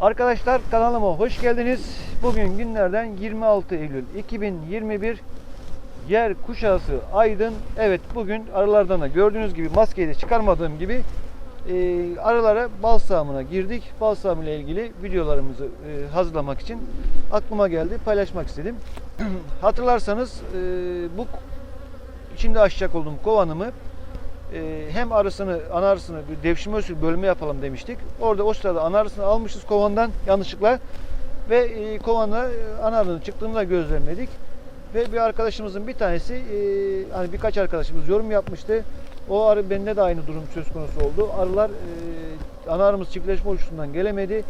Arkadaşlar kanalıma hoş geldiniz. Bugün günlerden 26 Eylül 2021 Yer kuşası Aydın. Evet bugün arılardan da gördüğünüz gibi maskeyi de çıkarmadığım gibi e, arılara bal sağımına girdik. Bal sağımı ile ilgili videolarımızı e, hazırlamak için aklıma geldi. Paylaşmak istedim. Hatırlarsanız e, bu içinde açacak olduğum kovanımı e, hem arısını, ana arısını bir devşirme usulü bölme yapalım demiştik. Orada o sırada ana arısını almışız kovandan yanlışlıkla ve e, kovanla e, ana arının çıktığını da gözlemledik. Ve bir arkadaşımızın bir tanesi, e, hani birkaç arkadaşımız yorum yapmıştı. O arı bende de aynı durum söz konusu oldu. Arılar e, ana arımız çiftleşme uçuşundan gelemedi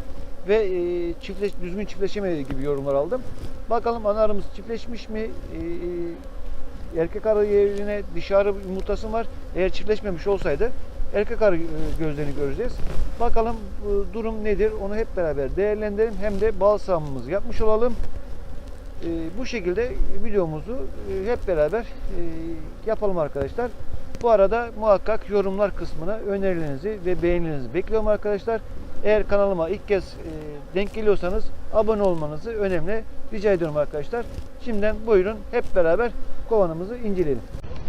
ve e, çiftleş, düzgün çiftleşemedi gibi yorumlar aldım. Bakalım ana arımız çiftleşmiş mi? E, erkek arı yerine dişi arı yumurtası var. Eğer çiftleşmemiş olsaydı erkek arı e, gözlerini göreceğiz. Bakalım e, durum nedir onu hep beraber değerlendirelim. Hem de bal sağımımızı yapmış olalım. E, bu şekilde videomuzu hep beraber yapalım arkadaşlar. Bu arada muhakkak yorumlar kısmına önerilerinizi ve beğenilerinizi bekliyorum arkadaşlar. Eğer kanalıma ilk kez denk geliyorsanız abone olmanızı önemli rica ediyorum arkadaşlar. Şimdiden buyurun hep beraber kovanımızı inceleyelim.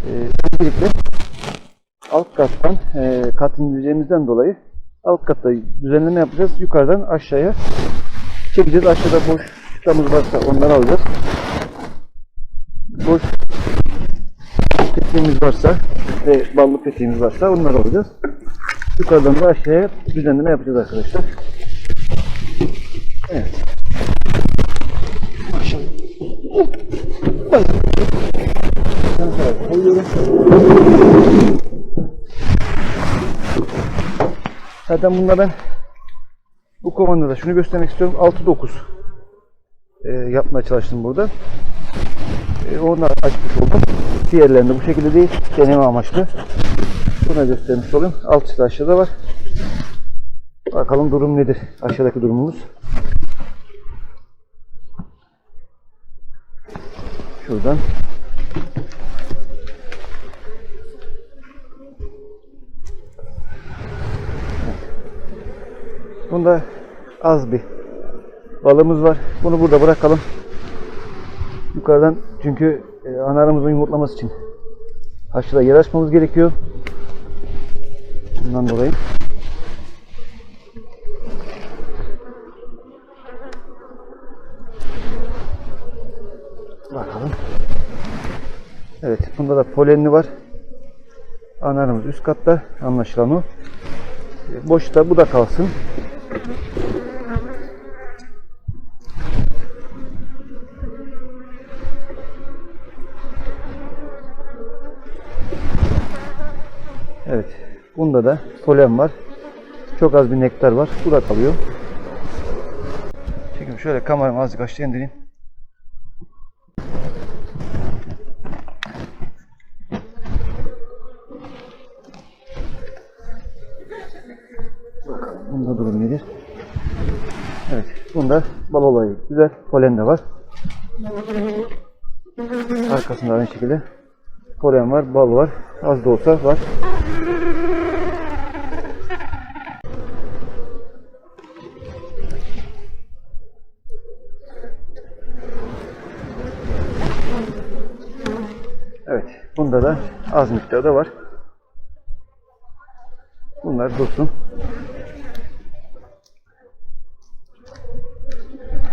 Ee, öncelikle alt kattan e, kat indireceğimizden dolayı alt katta düzenleme yapacağız. Yukarıdan aşağıya çekeceğiz. Aşağıda boş çıtamız varsa onları alacağız. Boş petiğimiz varsa ve ballı petiğimiz varsa onları alacağız. Yukarıdan da aşağıya düzenleme yapacağız arkadaşlar. Evet. Koyuyorum. Zaten bunda ben bu kovanda da şunu göstermek istiyorum. 6-9 e, yapmaya çalıştım burada. E, onlar açmış oldum. Diğerlerinde bu şekilde değil. Deneme amaçlı. Buna göstermiş olayım. Alt aşağıda var. Bakalım durum nedir? Aşağıdaki durumumuz. Şuradan. Bunda az bir balımız var. Bunu burada bırakalım. Yukarıdan çünkü e, analarımızın yumurtlaması için aşağıda yer açmamız gerekiyor. Bundan dolayı. Bakalım. Bunda da polenli var. Analarımız üst katta, anlaşılan o. Boşta bu da kalsın. Evet. Bunda da polen var. Çok az bir nektar var. Bu da kalıyor. Çekim şöyle kameramı azıcık aşağı indireyim. Bakalım bunda durum nedir? Evet. Bunda bal olayı güzel. Polen de var. Arkasında aynı şekilde polen var, bal var. Az da olsa var. Evet. Bunda da az miktarda var. Bunlar dursun.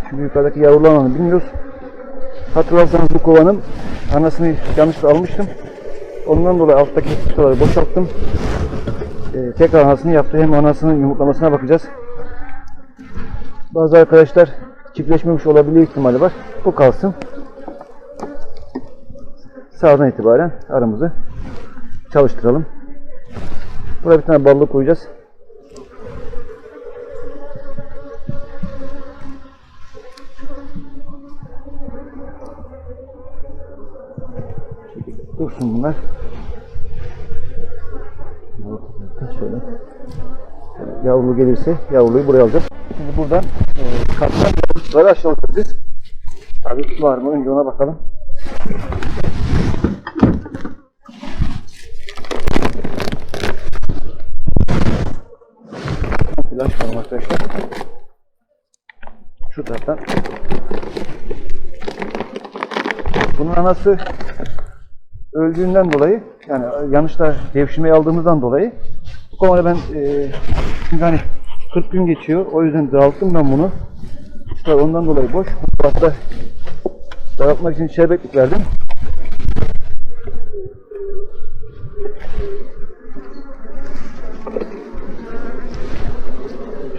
Şimdi yukarıdaki yavrularını bilmiyoruz. Hatırlarsanız bu kovanın anasını yanlışlıkla almıştım. Ondan dolayı alttaki çıtaları boşalttım. Ee, tekrar anasını yaptı. Hem anasının yumurtlamasına bakacağız. Bazı arkadaşlar çiftleşmemiş olabilir ihtimali var. Bu kalsın. Sağdan itibaren aramızı çalıştıralım. Buraya bir tane ballı koyacağız. Bunlar. Şöyle. Yavru gelirse yavruyu buraya alacağız. Şimdi buradan e, katlan yavruları aşağı alacağız. Tabii var mı? Önce ona bakalım. Var arkadaşlar. Şu taraftan. Bunun anası öldüğünden dolayı yani yanlışla devşirmeyi aldığımızdan dolayı bu konuda ben e, çünkü hani 40 gün geçiyor o yüzden dağıttım ben bunu. İşte ondan dolayı boş. Bu hafta dağıtmak için şerbetlik verdim.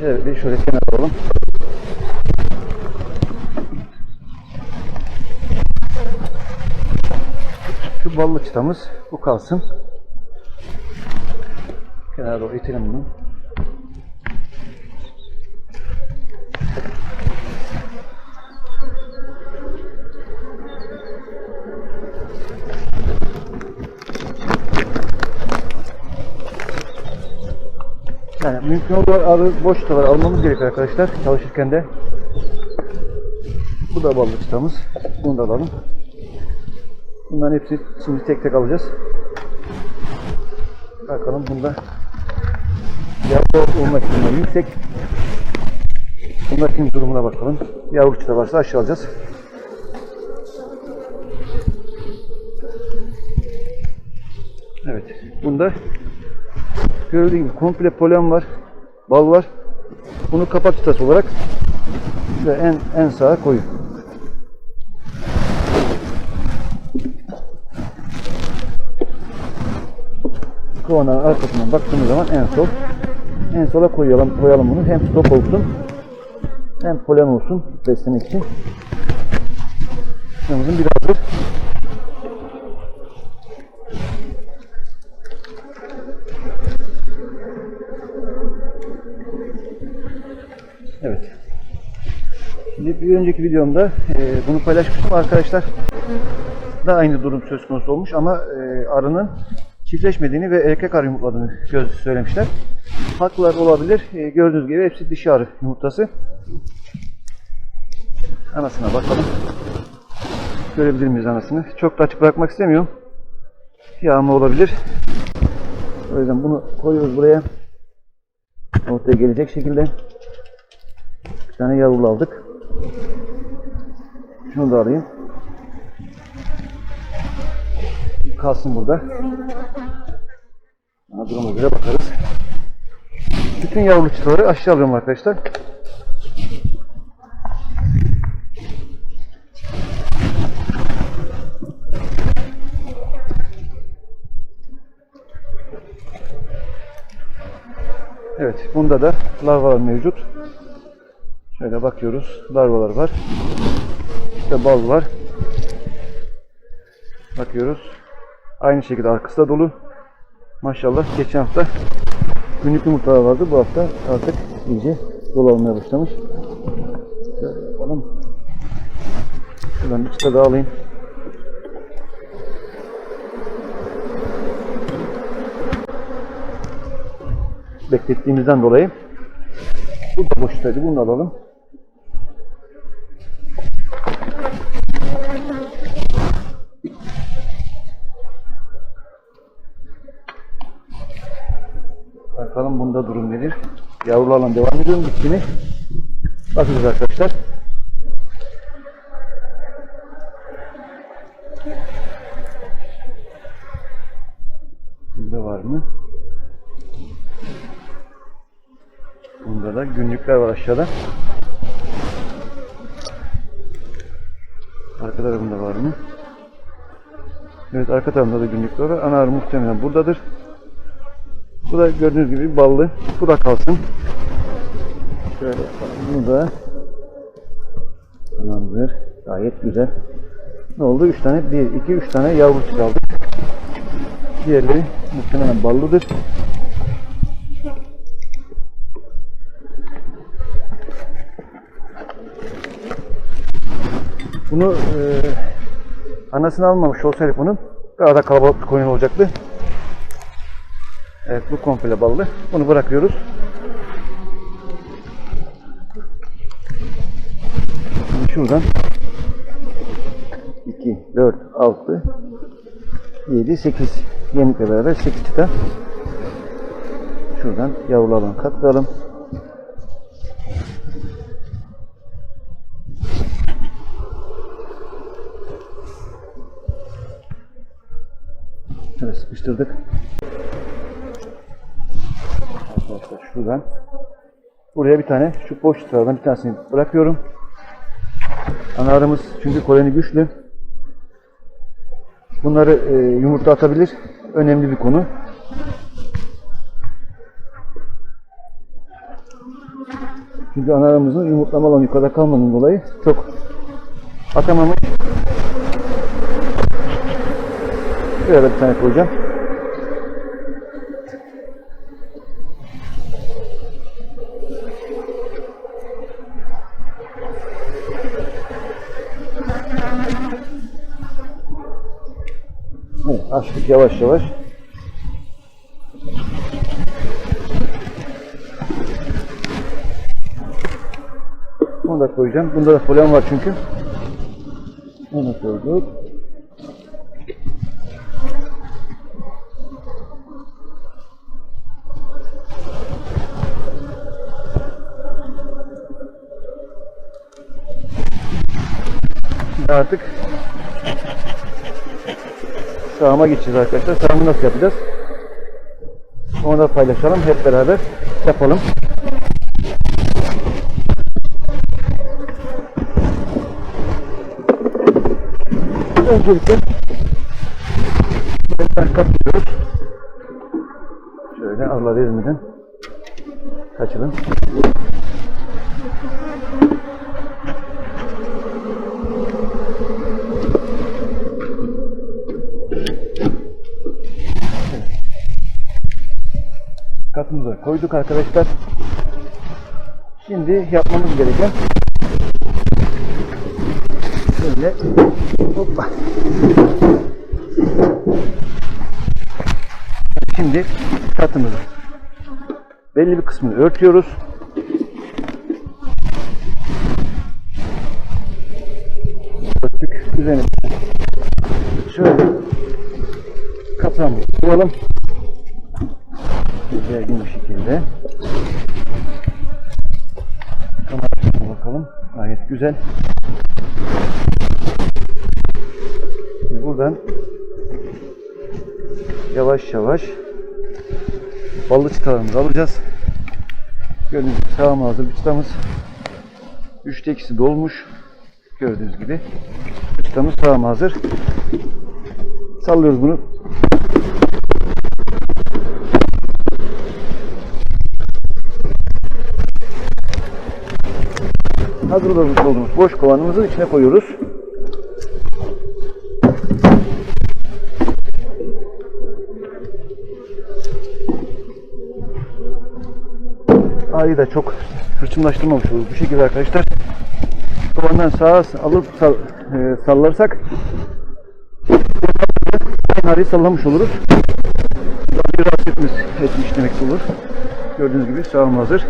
Şöyle şöyle kenara alalım. Şu ballı çıtamız bu kalsın. Kenara doğru itelim bunu. Yani mümkün arı boş çıtalar almamız gerekiyor arkadaşlar çalışırken de. Bu da ballı çıtamız. Bunu da alalım. Bunların hepsi şimdi tek tek alacağız. Bakalım bunda yavru olma ihtimali yüksek. Bunların durumuna bakalım. Yavru çıta varsa aşağı alacağız. Evet. Bunda gördüğünüz gibi komple polen var. Bal var. Bunu kapak çıtası olarak ve en en sağa koyun. Kovanın arkasından baktığımız zaman en sol. En sola koyalım, koyalım bunu. Hem stok olsun hem polen olsun beslemek için. Kuşlarımızın biri hazır. Evet. Şimdi bir önceki videomda e, bunu paylaşmıştım arkadaşlar. Da aynı durum söz konusu olmuş ama e, arının çiftleşmediğini ve erkek arı yumurtladığını göz söylemişler. Haklılar olabilir. E, gördüğünüz gibi hepsi dişi arı yumurtası. Anasına bakalım. Görebilir miyiz anasını? Çok da açık bırakmak istemiyorum. Yağma olabilir. O yüzden bunu koyuyoruz buraya. Ortaya gelecek şekilde. Bir tane yavrulu aldık. Şunu da alayım. Kalsın burada. Daha duruma göre bakarız. Bütün yavrulu çıtaları aşağı alıyorum arkadaşlar. Evet, bunda da larvalar mevcut. Şöyle bakıyoruz. Larvalar var. İşte bal var. Bakıyoruz. Aynı şekilde arkası da dolu. Maşallah geçen hafta günlük yumurtalar vardı. Bu hafta artık iyice dolu olmaya başlamış. Şöyle yapalım. Şuradan çıta daha alayım. Beklettiğimizden dolayı. Bu da boştaydı. Bunu alalım. Bakalım bunda durum nedir? Yavru alan devam ediyor mu bittiğini? Bakacağız arkadaşlar. Bunda var mı? Bunda da günlükler var aşağıda. Arka tarafında var mı? Evet arka tarafında da günlükler var. Ana muhtemelen buradadır. Bu da gördüğünüz gibi ballı. Bu da kalsın. Şöyle. Bunu da tamamdır. Gayet güzel. Ne oldu? 3 tane, 1, 2, 3 tane yavru çıkardık. Diğerleri muhtemelen ballıdır. Bunu e, anasını almamış olsaydık bunun daha da kalabalık bir koyun olacaktı. Evet bu komple ballı. Bunu bırakıyoruz. Şimdi şuradan 2, 4, 6, 7, 8 yemekle beraber 8 tita şuradan yavru alanı katlayalım. Şöyle sıkıştırdık. Şuradan buraya bir tane şu boş sıradan bir tanesini bırakıyorum. Analarımız çünkü koloni güçlü. Bunları e, yumurta atabilir. Önemli bir konu. Çünkü analarımızın yumurtlama alanı yukarıda kalmadığından dolayı çok atamamış. Da bir tane koyacağım. Açtık yavaş yavaş. Onu da koyacağım. Bunda da polen var çünkü. Onu da koyduk. Şimdi artık sağıma geçeceğiz arkadaşlar. Sağımı nasıl yapacağız? Onu da paylaşalım. Hep beraber yapalım. Öncelikle ben kapatıyoruz. Şöyle Allah ezmeden kaçırın. Katımıza koyduk arkadaşlar. Şimdi yapmamız gereken şöyle hoppa. Şimdi katımızı belli bir kısmını örtüyoruz. Örttük. Üzerine şöyle kaprağımızı koyalım belirgin bir şekilde. Kamerasına bakalım. Gayet güzel. Şimdi buradan yavaş yavaş ballı çıtalarımızı alacağız. Gördüğünüz gibi sağıma hazır bir çıtamız. Üçte ikisi dolmuş. Gördüğünüz gibi. Çıtamız sağıma hazır. Sallıyoruz bunu. Hazırlamış olduğumuz boş kovanımızın içine koyuyoruz. Ayı da çok hırçınlaştırmamış oluruz. Bu şekilde arkadaşlar kovandan sağa alıp sal, e, sallarsak ayı sallamış oluruz. Rahatsız etmiş, etmiş demek olur. Gördüğünüz gibi sağım hazır.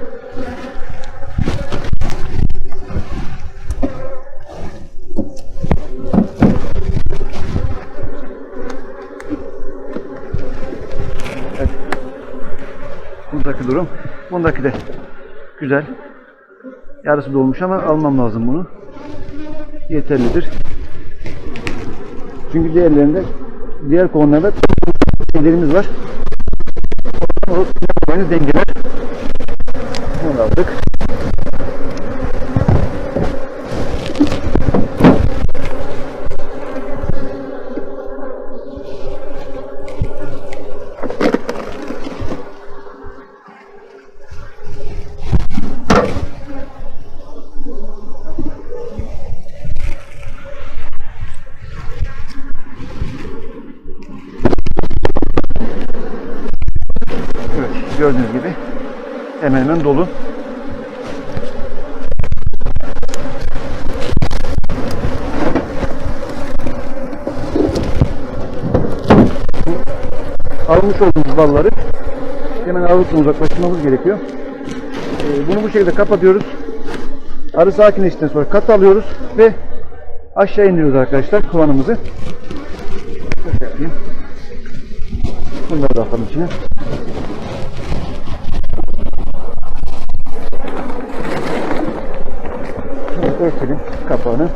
Durum. Bundaki de güzel. Yarısı dolmuş ama almam lazım bunu. Yeterlidir. Çünkü diğerlerinde diğer konularda şeylerimiz var. Dengeler. Bunu aldık. Hemen dolu. Almış olduğumuz balları hemen aralıkla uzaklaştırmamız gerekiyor. Ee, bunu bu şekilde kapatıyoruz. Arı sakinleştikten sonra kat alıyoruz ve aşağı indiriyoruz arkadaşlar kovanımızı. Bunları da atalım içine. Örtelim kapağını.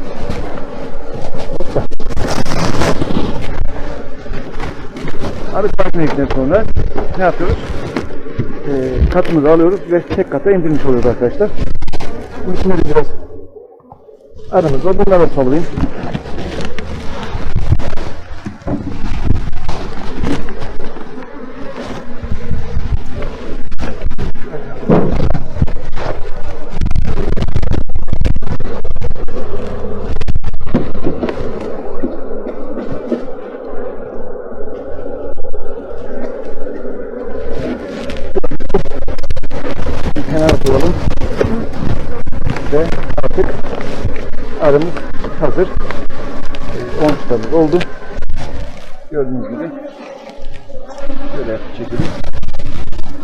Arı takip sonra ne yapıyoruz? Ee, katımızı alıyoruz ve tek kata indirmiş oluyoruz arkadaşlar. Bu de biraz aramız var. Bunları da kenara koyalım. Ve artık arımız hazır. 10 çıtamız oldu. Gördüğünüz gibi. Şöyle çekelim.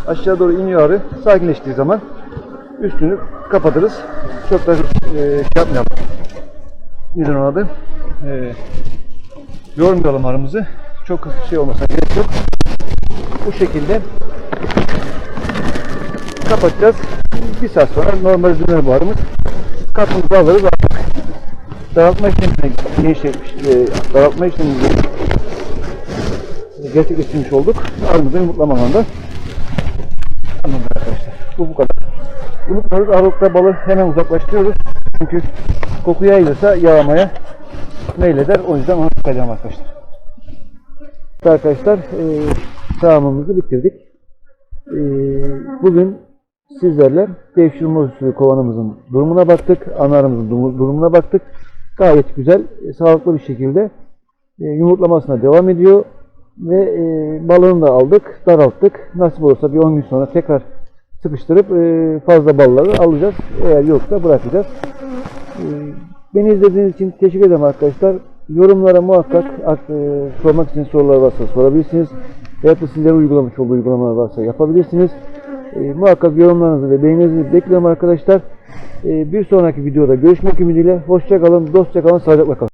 Aşağı doğru iniyor arı. Sakinleştiği zaman üstünü kapatırız. Çok da e, şey yapmayalım. Neden onun adı? E, yormayalım arımızı. Çok şey olmasa gerek yok. Bu şekilde kapatacağız. Bir saat sonra normal döner buharımız. Katımızı alırız artık. Daraltma işlemine genişletmiş, e, daraltma işlemimizi gerçekleştirmiş olduk. Arımızı yumurtlamamanda. Tamamdır arkadaşlar. Bu bu kadar. Unutmuyoruz aralıkta balı hemen uzaklaştırıyoruz. Çünkü koku yayılırsa yağmaya meyleder. O yüzden ona dikkat arkadaşlar. Arkadaşlar e, sağımımızı bitirdik. E, bugün sizlerle devşirme usulü kovanımızın durumuna baktık. Anarımızın durumu- durumuna baktık. Gayet güzel, e, sağlıklı bir şekilde e, yumurtlamasına devam ediyor. Ve e, balığını da aldık, daralttık. Nasip olursa bir 10 gün sonra tekrar sıkıştırıp fazla balları alacağız. Eğer yoksa bırakacağız. Beni izlediğiniz için teşekkür ederim arkadaşlar. Yorumlara muhakkak ak- sormak için sorular varsa sorabilirsiniz. Veyahut da sizlere uygulamış olduğu uygulamalar varsa yapabilirsiniz. E, muhakkak yorumlarınızı ve beğenilerinizi bekliyorum arkadaşlar. E, bir sonraki videoda görüşmek ümidiyle. Hoşçakalın, dostça kalın, sağlıcakla kalın.